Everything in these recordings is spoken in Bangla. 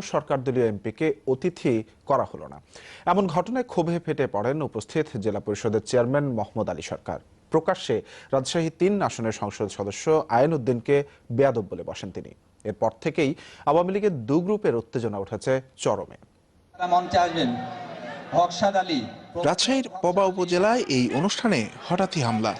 সরকার দলীয় এমপিকে অতিথি করা হলো না। এমন ঘটনায় ক্ষোভে ফেটে পড়েন উপস্থিত জেলা পরিষদের চেয়ারম্যান মোহাম্মদ আলী সরকার। প্রকাশ্যে রাজশাহী তিন আসনের সংসদ সদস্য আয়ন উদ্দিনকে বেয়াদব বলে বসেন তিনি। এরপর থেকেই আওয়ামী লীগের দু গ্রুপের উত্তেজনা উঠেছে চরমে। রাজশাহীর পবা উপজেলায় এই অনুষ্ঠানে হঠাৎই হামলা।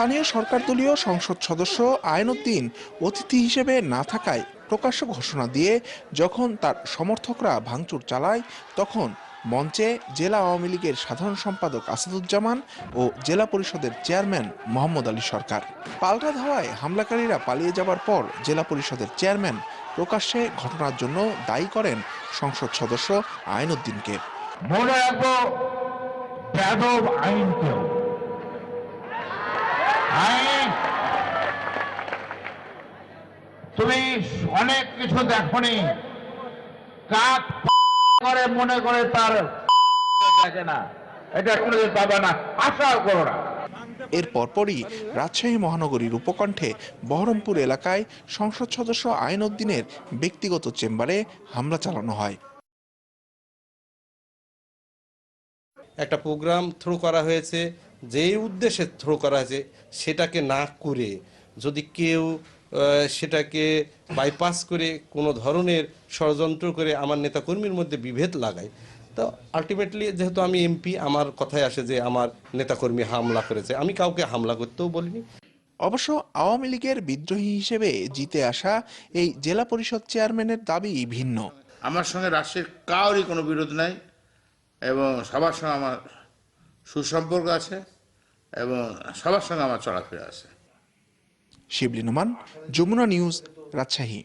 স্থানীয় সরকার দলীয় সংসদ সদস্য আইনউদ্দিন অতিথি হিসেবে না থাকায় প্রকাশ্য ঘোষণা দিয়ে যখন তার সমর্থকরা ভাঙচুর চালায়, তখন মঞ্চে জেলা আওয়ামী লীগের সাধারণ সম্পাদক আসাদুজ্জামান ও জেলা পরিষদের চেয়ারম্যান মোহাম্মদ আলী সরকার। পাল্টা ধাওয়ায় হামলাকারীরা পালিয়ে যাবার পর জেলা পরিষদের চেয়ারম্যান প্রকাশ্যে ঘটনার জন্য দায়ী করেন সংসদ সদস্য আইনউদ্দিনকে। মনে রাখব আইন তুমি অনেক কিছু দেখনি। কাক করে মনে করে তার দেখে না। এটা কোনোদিন পাবে না। আশাও করো না। এর পরপরই রাজশাহী মহানগরীর উপকণ্ঠে বহরমপুর এলাকায় সংসদ সদস্য আইনউদ্দিনের ব্যক্তিগত চেম্বারে হামলা চালানো হয়। একটা প্রোগ্রাম থ্রো করা হয়েছে যেই উদ্দেশ্যে থ্রো করা হয়েছে সেটাকে না করে যদি কেউ সেটাকে বাইপাস করে কোনো ধরনের ষড়যন্ত্র করে আমার নেতাকর্মীর মধ্যে বিভেদ লাগায় তো আলটিমেটলি যেহেতু আমি এমপি আমার কথায় আসে যে আমার নেতাকর্মী হামলা করেছে। আমি কাউকে হামলা করতেও বলিনি। অবশ্য আওয়ামী লীগের বিদ্রোহী হিসেবে জিতে আসা এই জেলা পরিষদ চেয়ারম্যানের দাবি ভিন্ন। আমার সঙ্গে রাষ্ট্রের কারোরই কোনো বিরোধ নাই এবং সবার সঙ্গে আমার সুসম্পর্ক আছে এবং সবার সঙ্গে আমার চলাফেরা আছে। শিবলি নোমান যমুনা নিউজ রাজশাহী।